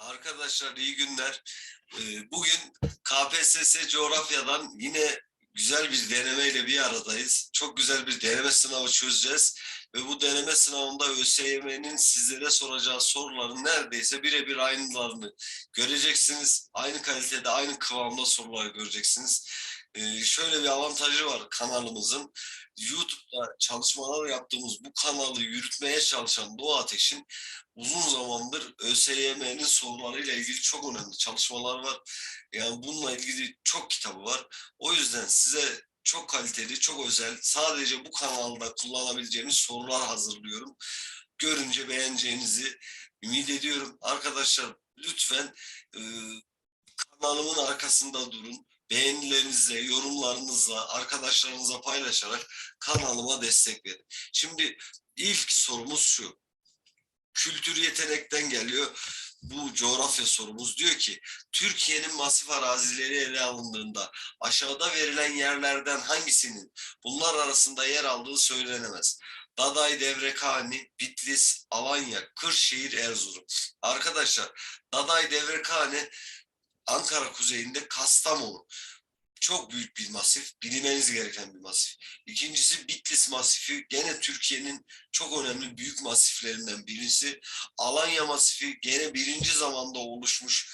Arkadaşlar iyi günler. Ee, Bugün KPSS coğrafyadan yine güzel bir denemeyle bir aradayız. Çok güzel bir deneme sınavı çözeceğiz. Ve bu deneme sınavında ÖSYM'nin sizlere soracağı soruların neredeyse birebir aynılarını göreceksiniz. Aynı kalitede, aynı kıvamda sorular göreceksiniz. Ee, Şöyle bir avantajı var kanalımızın. YouTube'da çalışmalar yaptığımız bu kanalı yürütmeye çalışan Doğu Ateş'in uzun zamandır ÖSYM'nin sorularıyla ilgili çok önemli çalışmalar var. Yani bununla ilgili çok kitabı var. O yüzden size çok kaliteli, çok özel, sadece bu kanalda kullanabileceğiniz sorular hazırlıyorum. Görünce beğeneceğinizi ümit ediyorum. Arkadaşlar lütfen e, kanalımın arkasında durun. Beğenilerinizle, yorumlarınızla, arkadaşlarınıza paylaşarak kanalıma destek verin. Şimdi ilk sorumuz şu kültür yetenekten geliyor. Bu coğrafya sorumuz diyor ki Türkiye'nin masif arazileri ele alındığında aşağıda verilen yerlerden hangisinin bunlar arasında yer aldığı söylenemez. Daday, Devrekani, Bitlis, Alanya, Kırşehir, Erzurum. Arkadaşlar Daday, Devrekani Ankara kuzeyinde Kastamonu. Çok büyük bir masif, bilinmeniz gereken bir masif. İkincisi Bitlis masifi, gene Türkiye'nin çok önemli büyük masiflerinden birisi. Alanya masifi gene birinci zamanda oluşmuş,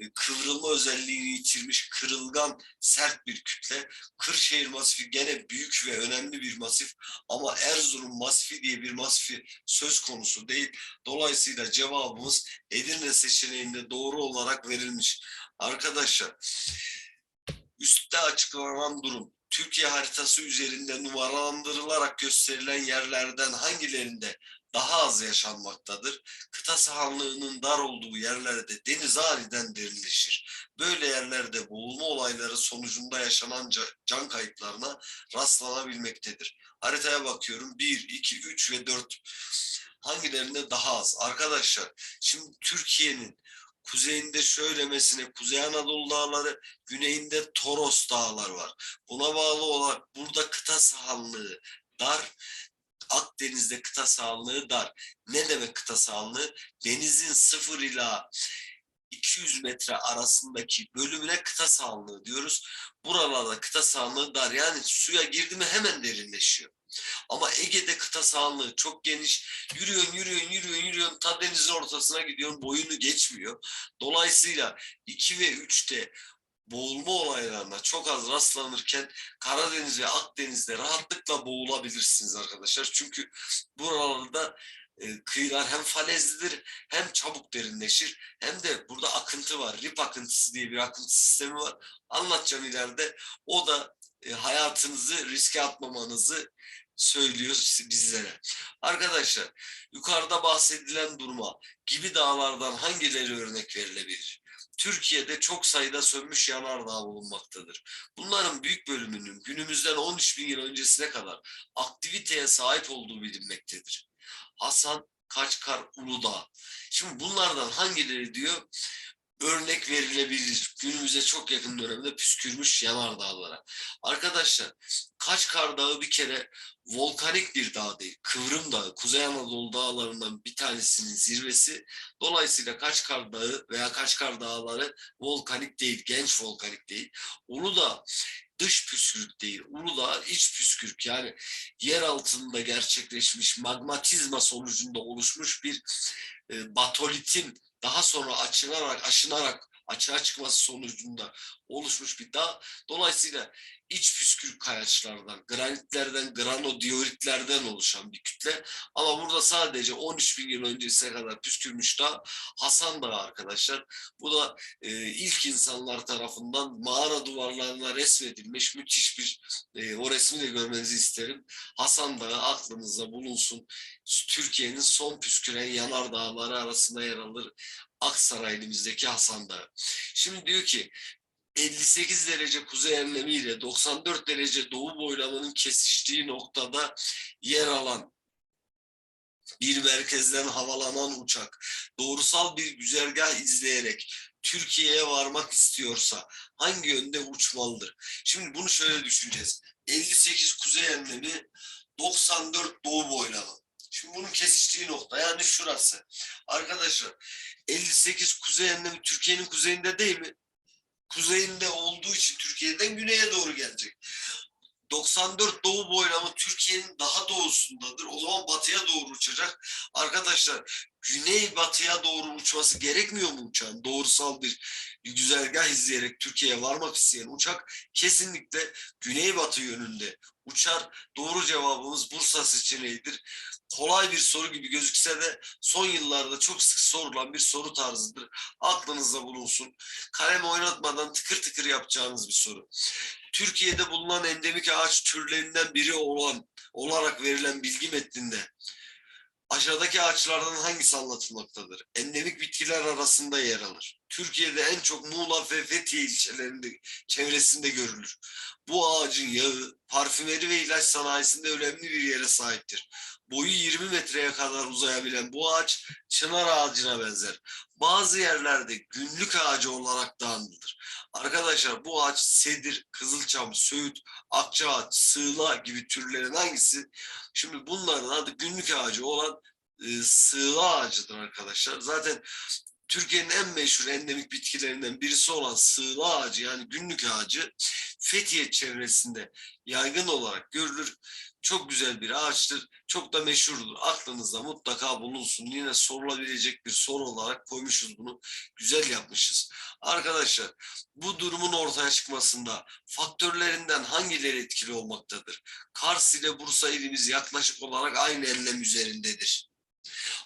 e, kıvrılma özelliğini yitirmiş, kırılgan, sert bir kütle. Kırşehir masifi gene büyük ve önemli bir masif ama Erzurum masifi diye bir masifi söz konusu değil. Dolayısıyla cevabımız Edirne seçeneğinde doğru olarak verilmiş. Arkadaşlar, üstte açıklanan durum Türkiye haritası üzerinde numaralandırılarak gösterilen yerlerden hangilerinde daha az yaşanmaktadır? Kıta sahanlığının dar olduğu yerlerde deniz aniden derinleşir. Böyle yerlerde boğulma olayları sonucunda yaşanan ca- can kayıplarına rastlanabilmektedir. Haritaya bakıyorum 1, 2, 3 ve 4 hangilerinde daha az? Arkadaşlar şimdi Türkiye'nin kuzeyinde şöylemesine Kuzey Anadolu dağları, güneyinde Toros dağlar var. Buna bağlı olarak burada kıta sahanlığı dar, Akdeniz'de kıta sahanlığı dar. Ne demek kıta sahanlığı? Denizin sıfır ila 200 metre arasındaki bölümüne kıta sahanlığı diyoruz. Buralarda kıta sahanlığı dar. Yani suya girdi mi hemen derinleşiyor. Ama Ege'de kıta sahanlığı çok geniş. Yürüyorsun, yürüyorsun, yürüyorsun, yürüyorsun. Ta denizin ortasına gidiyorsun. Boyunu geçmiyor. Dolayısıyla 2 ve 3'te boğulma olaylarına çok az rastlanırken Karadeniz ve Akdeniz'de rahatlıkla boğulabilirsiniz arkadaşlar. Çünkü buralarda e, kıyılar hem falezlidir hem çabuk derinleşir hem de burada akıntı var. Rip akıntısı diye bir akıntı sistemi var. Anlatacağım ileride. O da e, hayatınızı riske atmamanızı söylüyor bizlere. Arkadaşlar yukarıda bahsedilen duruma gibi dağlardan hangileri örnek verilebilir? Türkiye'de çok sayıda sönmüş yanardağ bulunmaktadır. Bunların büyük bölümünün günümüzden 13 bin yıl öncesine kadar aktiviteye sahip olduğu bilinmektedir. Hasan Kaçkar Uludağ. Şimdi bunlardan hangileri diyor örnek verilebilir. Günümüze çok yakın dönemde püskürmüş yanardağlara. Arkadaşlar Kaçkar Dağı bir kere volkanik bir dağ değil. Kıvrım Dağı, Kuzey Anadolu dağlarından bir tanesinin zirvesi. Dolayısıyla Kaçkar Dağı veya Kaçkar Dağları volkanik değil, genç volkanik değil. Uludağ dış püskürük değil. Uludağ iç püskürük yani yer altında gerçekleşmiş magmatizma sonucunda oluşmuş bir e, batolitin daha sonra açılarak, aşınarak açığa çıkması sonucunda oluşmuş bir dağ. Dolayısıyla iç püskürük kayaçlardan, granitlerden, granodioritlerden oluşan bir kütle. Ama burada sadece 13 bin yıl öncesine kadar püskürmüş dağ Hasan Dağı arkadaşlar. Bu da e, ilk insanlar tarafından mağara duvarlarına resmedilmiş müthiş bir, e, o resmi de görmenizi isterim. Hasan Dağı aklınızda bulunsun. Türkiye'nin son püsküren yanardağları arasında yer alır. Aksaray elimizdeki Hasan Dağı. Şimdi diyor ki 58 derece kuzey enlemi ile 94 derece doğu boylamanın kesiştiği noktada yer alan bir merkezden havalanan uçak doğrusal bir güzergah izleyerek Türkiye'ye varmak istiyorsa hangi yönde uçmalıdır? Şimdi bunu şöyle düşüneceğiz. 58 kuzey enlemi 94 doğu boylama. Şimdi bunun kesiştiği nokta yani şurası. Arkadaşlar 58 kuzey enlemi Türkiye'nin kuzeyinde değil mi? Kuzeyinde olduğu için Türkiye'den güneye doğru gelecek. 94 doğu boylamı Türkiye'nin daha doğusundadır. O zaman batıya doğru uçacak. Arkadaşlar güney batıya doğru uçması gerekmiyor mu uçağın? Doğrusal bir güzergah izleyerek Türkiye'ye varmak isteyen uçak kesinlikle güneybatı yönünde uçar. Doğru cevabımız Bursa seçeneğidir. Kolay bir soru gibi gözükse de son yıllarda çok sık sorulan bir soru tarzıdır. Aklınızda bulunsun. Kalem oynatmadan tıkır tıkır yapacağınız bir soru. Türkiye'de bulunan endemik ağaç türlerinden biri olan olarak verilen bilgi metninde aşağıdaki ağaçlardan hangisi anlatılmaktadır? Endemik bitkiler arasında yer alır. Türkiye'de en çok Muğla ve Fethiye ilçelerinde çevresinde görülür. Bu ağacın yağı parfümeri ve ilaç sanayisinde önemli bir yere sahiptir. Boyu 20 metreye kadar uzayabilen bu ağaç çınar ağacına benzer. Bazı yerlerde günlük ağacı olarak da anılır. Arkadaşlar bu ağaç sedir, kızılçam, söğüt, akçaağaç, sığla gibi türlerin hangisi? Şimdi bunların adı günlük ağacı olan e, sığla ağacıdır arkadaşlar. Zaten Türkiye'nin en meşhur endemik bitkilerinden birisi olan sığla ağacı yani günlük ağacı Fethiye çevresinde yaygın olarak görülür. Çok güzel bir ağaçtır. Çok da meşhurdur. Aklınızda mutlaka bulunsun. Yine sorulabilecek bir soru olarak koymuşuz bunu. Güzel yapmışız. Arkadaşlar bu durumun ortaya çıkmasında faktörlerinden hangileri etkili olmaktadır? Kars ile Bursa ilimiz yaklaşık olarak aynı enlem üzerindedir.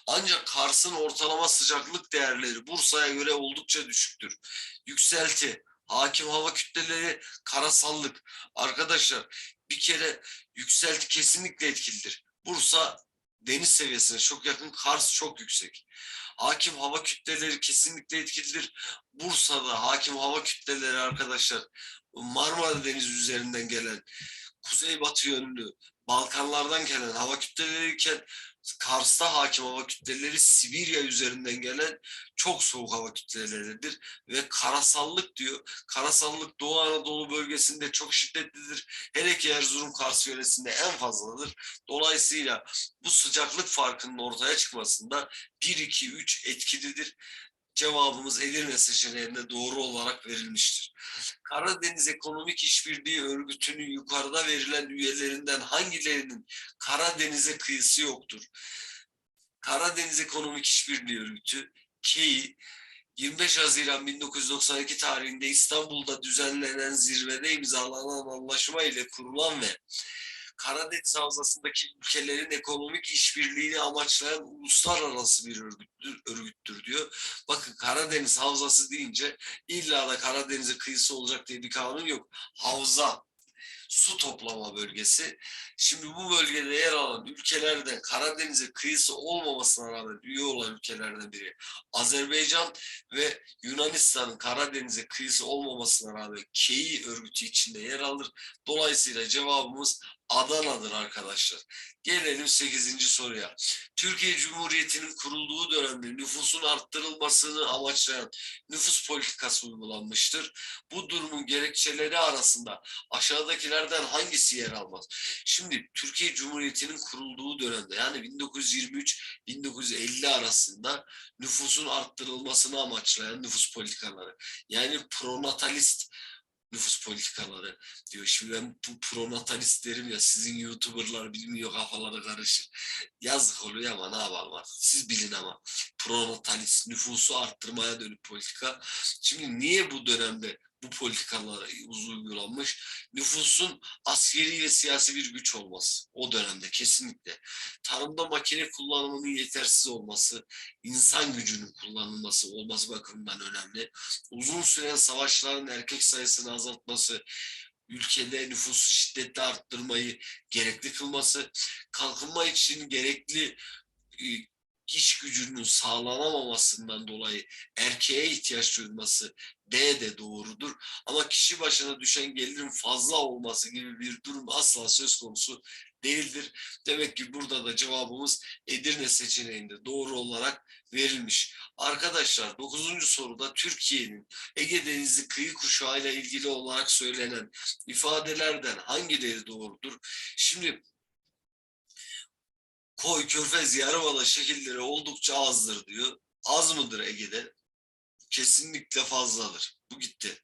Ancak Kars'ın ortalama sıcaklık değerleri Bursa'ya göre oldukça düşüktür. Yükselti, hakim hava kütleleri, karasallık. Arkadaşlar bir kere yükselti kesinlikle etkilidir. Bursa deniz seviyesine çok yakın, Kars çok yüksek. Hakim hava kütleleri kesinlikle etkilidir. Bursa'da hakim hava kütleleri arkadaşlar Marmara Denizi üzerinden gelen kuzeybatı yönlü Balkanlardan gelen hava kütleleri iken Kars'ta hakim hava kütleleri Sibirya üzerinden gelen çok soğuk hava kütleleridir ve karasallık diyor. Karasallık Doğu Anadolu bölgesinde çok şiddetlidir. Hele ki Erzurum Kars yöresinde en fazladır. Dolayısıyla bu sıcaklık farkının ortaya çıkmasında 1 2 3 etkilidir. Cevabımız Edirne seçeneğinde doğru olarak verilmiştir. Karadeniz Ekonomik İşbirliği Örgütü'nün yukarıda verilen üyelerinden hangilerinin Karadeniz'e kıyısı yoktur? Karadeniz Ekonomik İşbirliği Örgütü, KEİ, 25 Haziran 1992 tarihinde İstanbul'da düzenlenen zirvede imzalanan anlaşma ile kurulan ve Karadeniz Havzası'ndaki ülkelerin ekonomik işbirliğini amaçlayan uluslararası bir örgüttür, örgüttür diyor. Bakın Karadeniz Havzası deyince illa da Karadeniz'e kıyısı olacak diye bir kanun yok. Havza, su toplama bölgesi. Şimdi bu bölgede yer alan ülkelerden Karadeniz'e kıyısı olmamasına rağmen üye olan ülkelerden biri Azerbaycan ve Yunanistan'ın Karadeniz'e kıyısı olmamasına rağmen KEİ örgütü içinde yer alır. Dolayısıyla cevabımız Adana'dır arkadaşlar. Gelelim 8. soruya. Türkiye Cumhuriyeti'nin kurulduğu dönemde nüfusun arttırılmasını amaçlayan nüfus politikası uygulanmıştır. Bu durumun gerekçeleri arasında aşağıdakilerden hangisi yer almaz? Şimdi Türkiye Cumhuriyeti'nin kurulduğu dönemde yani 1923-1950 arasında nüfusun arttırılmasını amaçlayan nüfus politikaları yani pronatalist nüfus politikaları diyor. Şimdi ben bu pronatalist derim ya sizin youtuberlar bilmiyor kafaları karışır. Yazık oluyor ama ne yapalım artık. Siz bilin ama pronatalist nüfusu arttırmaya dönük politika. Şimdi niye bu dönemde bu politikalar uygulanmış? Nüfusun askeri ve siyasi bir güç olması o dönemde kesinlikle. Tarımda makine kullanımının yetersiz olması, insan gücünün kullanılması olması bakımından önemli. Uzun süren savaşların erkek sayısını azaltması, ülkede nüfus şiddetli arttırmayı gerekli kılması, kalkınma için gerekli e, iş gücünün sağlanamamasından dolayı erkeğe ihtiyaç duyulması D de doğrudur. Ama kişi başına düşen gelirin fazla olması gibi bir durum asla söz konusu değildir. Demek ki burada da cevabımız Edirne seçeneğinde doğru olarak verilmiş. Arkadaşlar 9. soruda Türkiye'nin Ege Denizi kıyı kuşağıyla ilgili olarak söylenen ifadelerden hangileri doğrudur? Şimdi koy, körfez, yarımada şekilleri oldukça azdır diyor. Az mıdır Ege'de? Kesinlikle fazladır. Bu gitti.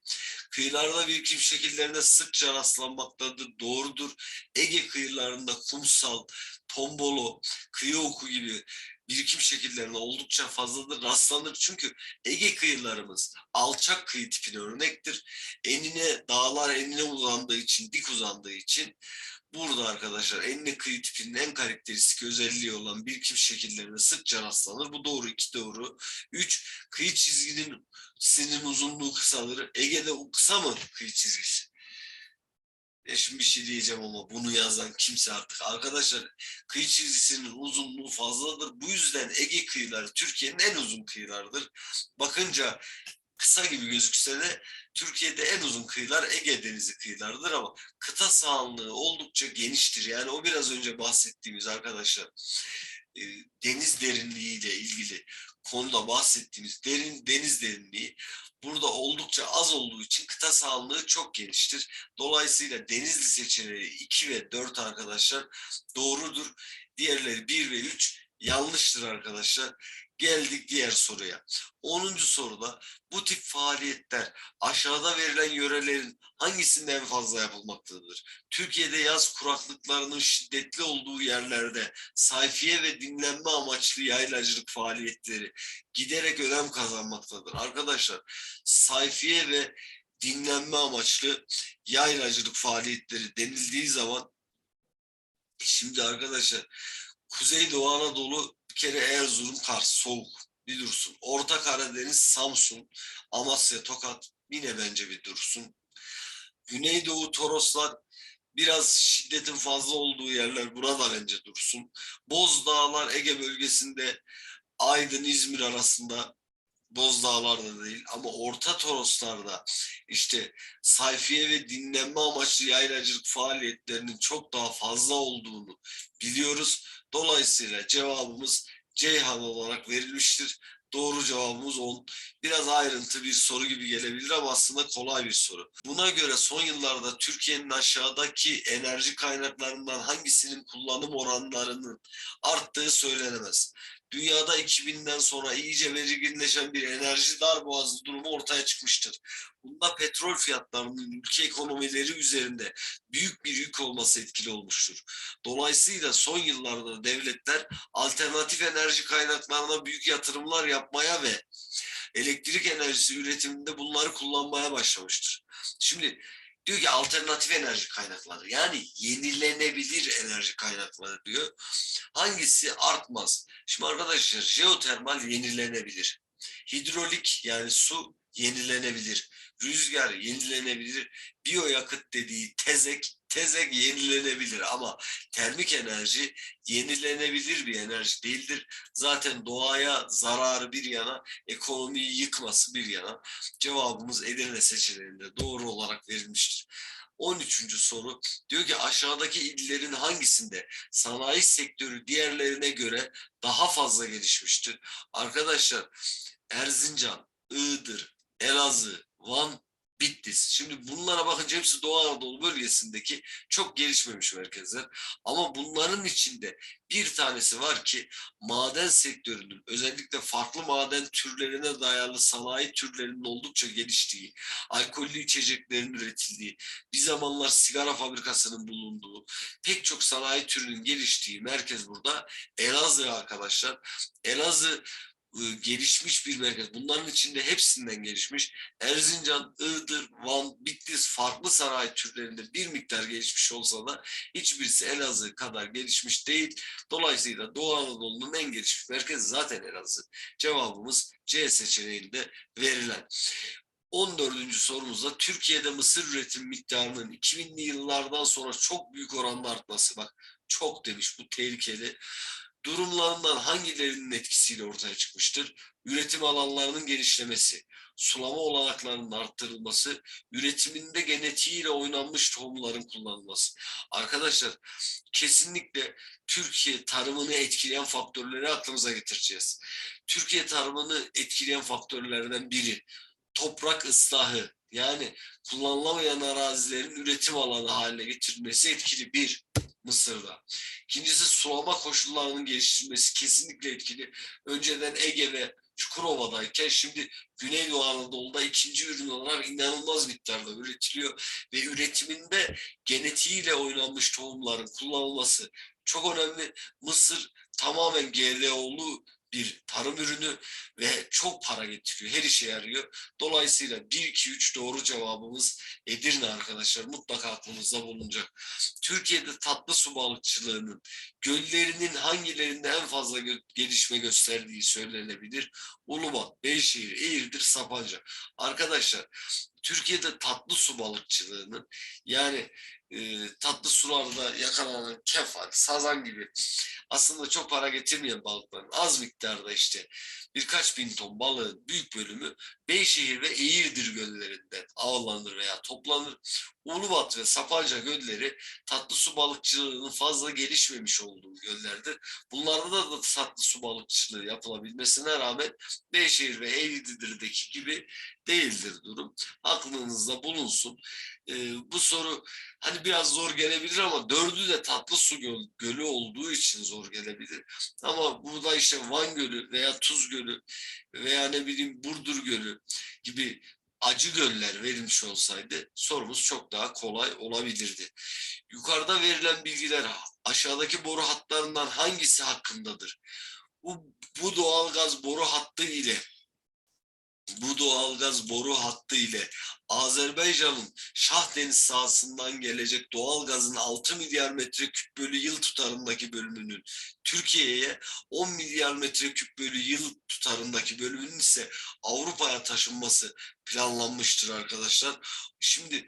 Kıyılarda birikim şekillerine sıkça rastlanmaktadır. Doğrudur. Ege kıyılarında kumsal, tombolo, kıyı oku gibi birikim şekillerine oldukça fazladır rastlanır. Çünkü Ege kıyılarımız alçak kıyı tipine örnektir. Enine, dağlar enine uzandığı için, dik uzandığı için burada arkadaşlar enine kıyı tipinin en karakteristik özelliği olan birikim şekillerine sıkça rastlanır. Bu doğru, iki doğru. Üç, kıyı çizginin sinin uzunluğu kısadır. Ege'de o kısa mı kıyı çizgisi? E şimdi bir şey diyeceğim ama bunu yazan kimse artık. Arkadaşlar kıyı çizgisinin uzunluğu fazladır. Bu yüzden Ege kıyıları Türkiye'nin en uzun kıyılarıdır. Bakınca kısa gibi gözükse de Türkiye'de en uzun kıyılar Ege Denizi kıyılarıdır ama kıta sahanlığı oldukça geniştir. Yani o biraz önce bahsettiğimiz arkadaşlar e, deniz derinliği ile ilgili konuda bahsettiğimiz derin deniz derinliği burada oldukça az olduğu için kıta sahanlığı çok geniştir. Dolayısıyla Denizli seçeneği 2 ve 4 arkadaşlar doğrudur. Diğerleri 1 ve 3 yanlıştır arkadaşlar. Geldik diğer soruya. 10. soruda bu tip faaliyetler aşağıda verilen yörelerin hangisinde en fazla yapılmaktadır? Türkiye'de yaz kuraklıklarının şiddetli olduğu yerlerde sayfiye ve dinlenme amaçlı yaylacılık faaliyetleri giderek önem kazanmaktadır. Arkadaşlar sayfiye ve dinlenme amaçlı yaylacılık faaliyetleri denildiği zaman şimdi arkadaşlar Kuzeydoğu Anadolu bir kere Erzurum, Kars soğuk bir dursun. Orta Karadeniz, Samsun, Amasya, Tokat yine bence bir dursun. Güneydoğu Toroslar biraz şiddetin fazla olduğu yerler burada bence dursun. Bozdağlar Ege bölgesinde Aydın, İzmir arasında Bozdağlar'da değil ama Orta Toroslar'da işte sayfiye ve dinlenme amaçlı yaylacılık faaliyetlerinin çok daha fazla olduğunu biliyoruz. Dolayısıyla cevabımız Ceyhan olarak verilmiştir. Doğru cevabımız 10. Biraz ayrıntı bir soru gibi gelebilir ama aslında kolay bir soru. Buna göre son yıllarda Türkiye'nin aşağıdaki enerji kaynaklarından hangisinin kullanım oranlarının arttığı söylenemez. Dünyada 2000'den sonra iyice belirginleşen bir enerji darboğazı durumu ortaya çıkmıştır. Bunda petrol fiyatlarının ülke ekonomileri üzerinde büyük bir yük olması etkili olmuştur. Dolayısıyla son yıllarda devletler alternatif enerji kaynaklarına büyük yatırımlar yapmaya ve elektrik enerjisi üretiminde bunları kullanmaya başlamıştır. Şimdi diyor ki alternatif enerji kaynakları yani yenilenebilir enerji kaynakları diyor. Hangisi artmaz? Şimdi arkadaşlar jeotermal yenilenebilir. Hidrolik yani su yenilenebilir. Rüzgar yenilenebilir. Biyoyakıt dediği tezek tezek yenilenebilir ama termik enerji yenilenebilir bir enerji değildir. Zaten doğaya zararı bir yana, ekonomiyi yıkması bir yana. Cevabımız Edirne seçeneğinde doğru olarak verilmiştir. 13. soru diyor ki aşağıdaki illerin hangisinde sanayi sektörü diğerlerine göre daha fazla gelişmiştir? Arkadaşlar Erzincan, Iğdır, Elazığ, Van, Bitlis. Şimdi bunlara bakınca hepsi Doğu Anadolu bölgesindeki çok gelişmemiş merkezler. Ama bunların içinde bir tanesi var ki maden sektörünün özellikle farklı maden türlerine dayalı sanayi türlerinin oldukça geliştiği, alkollü içeceklerin üretildiği, bir zamanlar sigara fabrikasının bulunduğu, pek çok sanayi türünün geliştiği merkez burada Elazığ arkadaşlar. Elazığ gelişmiş bir merkez. Bunların içinde hepsinden gelişmiş. Erzincan, Iğdır, Van, Bitlis farklı sanayi türlerinde bir miktar gelişmiş olsa da hiçbirisi Elazığ kadar gelişmiş değil. Dolayısıyla Doğu Anadolu'nun en gelişmiş merkezi zaten Elazığ. Cevabımız C seçeneğinde verilen. 14. sorumuzda Türkiye'de mısır üretim miktarının 2000'li yıllardan sonra çok büyük oranda artması. Bak çok demiş bu tehlikeli durumlarından hangilerinin etkisiyle ortaya çıkmıştır? Üretim alanlarının genişlemesi, sulama olanaklarının arttırılması, üretiminde genetiğiyle oynanmış tohumların kullanılması. Arkadaşlar kesinlikle Türkiye tarımını etkileyen faktörleri aklımıza getireceğiz. Türkiye tarımını etkileyen faktörlerden biri toprak ıslahı yani kullanılamayan arazilerin üretim alanı haline getirilmesi etkili bir. Mısır'da. İkincisi sulama koşullarının geliştirilmesi kesinlikle etkili. Önceden Ege ve Çukurova'dayken şimdi Güneydoğu Anadolu'da ikinci ürün olarak inanılmaz miktarda üretiliyor ve üretiminde genetiğiyle oynanmış tohumların kullanılması çok önemli. Mısır tamamen GDO'lu bir tarım ürünü ve çok para getiriyor. Her işe yarıyor. Dolayısıyla 1, 2, 3 doğru cevabımız Edirne arkadaşlar. Mutlaka aklınızda bulunacak. Türkiye'de tatlı su balıkçılığının göllerinin hangilerinde en fazla gelişme gösterdiği söylenebilir. Ulubat, Beyşehir, Eğirdir, Sapanca. Arkadaşlar Türkiye'de tatlı su balıkçılığının yani e, tatlı sularda yakalanan kefal, sazan gibi aslında çok para getirmeyen balıkların az miktarda işte birkaç bin ton balığın büyük bölümü Beyşehir ve Eğirdir göllerinden avlanır veya toplanır. Ulubat ve Sapanca gölleri tatlı su balıkçılığının fazla gelişmemiş olduğu göllerdir. Bunlarda da, da tatlı su balıkçılığı yapılabilmesine rağmen Beyşehir ve Eğirdir'deki gibi değildir durum. Aklınızda bulunsun. Ee, bu soru hani biraz zor gelebilir ama dördü de tatlı su göl, gölü olduğu için zor gelebilir. Ama burada işte Van Gölü veya Tuz Gölü veya ne bileyim Burdur Gölü gibi acı göller verilmiş olsaydı sorumuz çok daha kolay olabilirdi. Yukarıda verilen bilgiler aşağıdaki boru hatlarından hangisi hakkındadır? Bu, bu doğalgaz boru hattı ile bu doğalgaz boru hattı ile Azerbaycan'ın Şah Deniz sahasından gelecek doğalgazın 6 milyar metreküp bölü yıl tutarındaki bölümünün Türkiye'ye 10 milyar metreküp bölü yıl tutarındaki bölümünün ise Avrupa'ya taşınması planlanmıştır arkadaşlar. Şimdi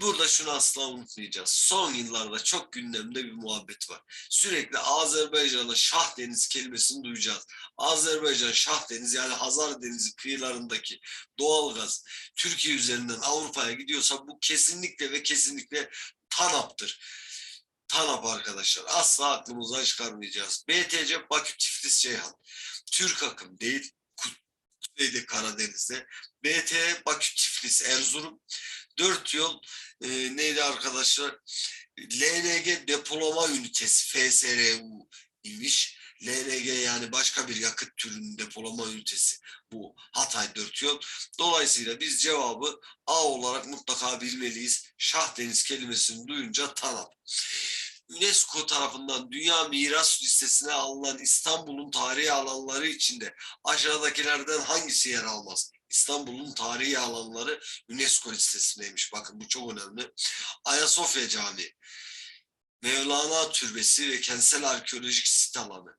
burada şunu asla unutmayacağız. Son yıllarda çok gündemde bir muhabbet var. Sürekli Azerbaycan'a Şah Deniz kelimesini duyacağız. Azerbaycan Şah Denizi yani Hazar Denizi kıyılarındaki doğalgaz Türkiye üzerinden Avrupa'ya gidiyorsa bu kesinlikle ve kesinlikle TANAP'tır. TANAP arkadaşlar. Asla aklımızdan çıkarmayacağız. BTC Bakü Tiflis Ceyhan. Türk akım değil. Kuzeyde Karadeniz'de. BT Bakü Tiflis Erzurum. Dört yol e, neydi arkadaşlar? LNG depolama ünitesi FSRU imiş. LNG yani başka bir yakıt türünün depolama ünitesi bu Hatay dört yol. Dolayısıyla biz cevabı A olarak mutlaka bilmeliyiz. Şah Deniz kelimesini duyunca TANAP. UNESCO tarafından Dünya Miras Listesi'ne alınan İstanbul'un tarihi alanları içinde aşağıdakilerden hangisi yer almaz? İstanbul'un tarihi alanları UNESCO listesindeymiş. Bakın bu çok önemli. Ayasofya Camii, Mevlana Türbesi ve Kentsel Arkeolojik Sit Alanı,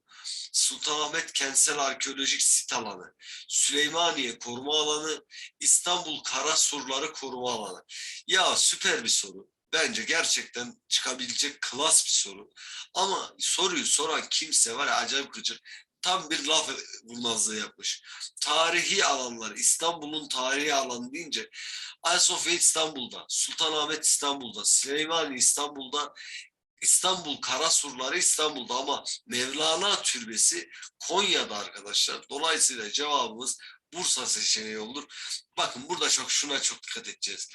Sultanahmet Kentsel Arkeolojik Sit Alanı, Süleymaniye Koruma Alanı, İstanbul Kara Surları Koruma Alanı. Ya süper bir soru. Bence gerçekten çıkabilecek klas bir soru. Ama soruyu soran kimse var ya acayip gıcık. Tam bir laf bulmazlığı yapmış. Tarihi alanlar, İstanbul'un tarihi alanı deyince Ayasofya İstanbul'da, Sultanahmet İstanbul'da, Süleymaniye İstanbul'da, İstanbul Karasurları İstanbul'da ama Mevlana Türbesi Konya'da arkadaşlar. Dolayısıyla cevabımız Bursa seçeneği olur. Bakın burada çok şuna çok dikkat edeceğiz.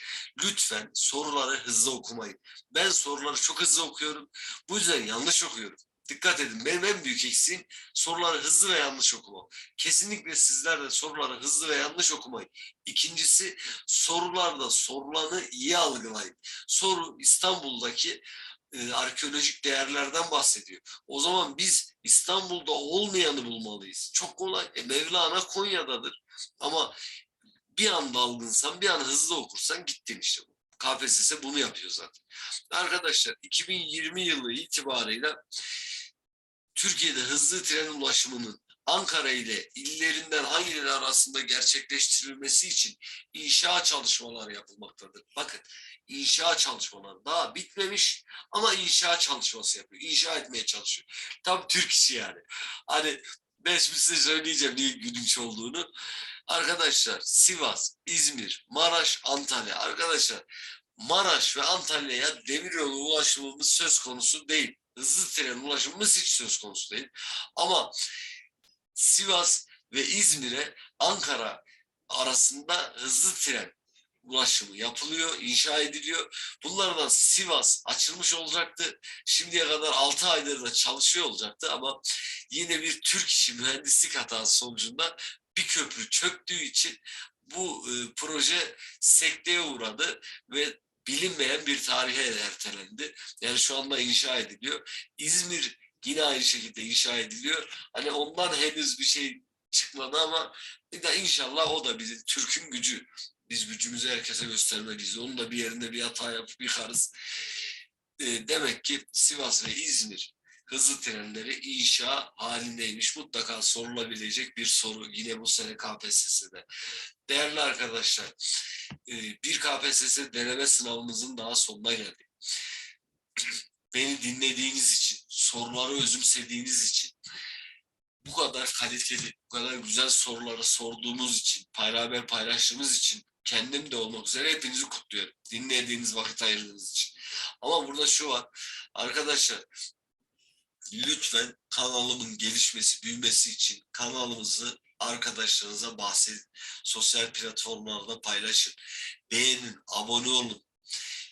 Lütfen soruları hızlı okumayın. Ben soruları çok hızlı okuyorum. Bu yüzden yanlış okuyorum. Dikkat edin. Benim en büyük eksiğim soruları hızlı ve yanlış okumam. Kesinlikle sizler de soruları hızlı ve yanlış okumayın. İkincisi sorularda sorulanı iyi algılayın. Soru İstanbul'daki e, arkeolojik değerlerden bahsediyor. O zaman biz İstanbul'da olmayanı bulmalıyız. Çok kolay. E, Mevlana Konya'dadır. Ama bir an dalgınsan, bir an hızlı okursan gittin işte. KPSS bunu yapıyor zaten. Arkadaşlar 2020 yılı itibarıyla Türkiye'de hızlı tren ulaşımının Ankara ile illerinden hangileri arasında gerçekleştirilmesi için inşaat çalışmaları yapılmaktadır. Bakın inşaat çalışmaları daha bitmemiş ama inşaat çalışması yapıyor. İnşa etmeye çalışıyor. Tam Türk işi yani. Hani ben şimdi size söyleyeceğim niye gülünç olduğunu. Arkadaşlar Sivas, İzmir, Maraş, Antalya. Arkadaşlar Maraş ve Antalya'ya demiryolu ulaşımımız söz konusu değil. Hızlı tren ulaşımımız hiç söz konusu değil. Ama Sivas ve İzmir'e Ankara arasında hızlı tren ulaşımı yapılıyor, inşa ediliyor. Bunlardan Sivas açılmış olacaktı. Şimdiye kadar 6 aydır da çalışıyor olacaktı ama yine bir Türk işi mühendislik hatası sonucunda bir köprü çöktüğü için bu e, proje sekteye uğradı ve bilinmeyen bir tarihe ertelendi. Yani şu anda inşa ediliyor. İzmir yine aynı şekilde inşa ediliyor. Hani ondan henüz bir şey çıkmadı ama inşallah o da bizim Türk'ün gücü. Biz gücümüzü herkese göstermeliyiz. Onun da bir yerinde bir hata yapıp yıkarız. E, demek ki Sivas ve İzmir hızlı trenleri inşa halindeymiş. Mutlaka sorulabilecek bir soru yine bu sene KPSS'de. Değerli arkadaşlar, e, bir KPSS deneme sınavımızın daha sonuna geldik. Beni dinlediğiniz için, soruları özümsediğiniz için, bu kadar kaliteli, bu kadar güzel soruları sorduğumuz için, beraber paylaştığımız için kendim de olmak üzere hepinizi kutluyorum. Dinlediğiniz vakit ayırdığınız için. Ama burada şu var. Arkadaşlar lütfen kanalımın gelişmesi, büyümesi için kanalımızı arkadaşlarınıza bahsedin. Sosyal platformlarda paylaşın. Beğenin, abone olun.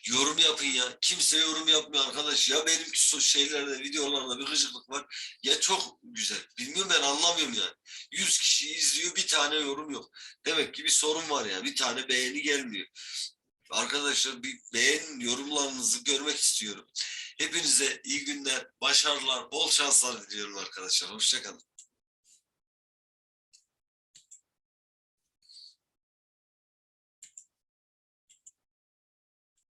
Yorum yapın ya. Kimse yorum yapmıyor arkadaş. Ya benimki so- şeylerde, videolarda bir gıcıklık var. Ya çok güzel. Bilmiyorum ben anlamıyorum yani. 100 kişi izliyor bir tane yorum yok. Demek ki bir sorun var ya. Bir tane beğeni gelmiyor. Arkadaşlar bir beğenin yorumlarınızı görmek istiyorum. Hepinize iyi günler, başarılar, bol şanslar diliyorum arkadaşlar. Hoşçakalın.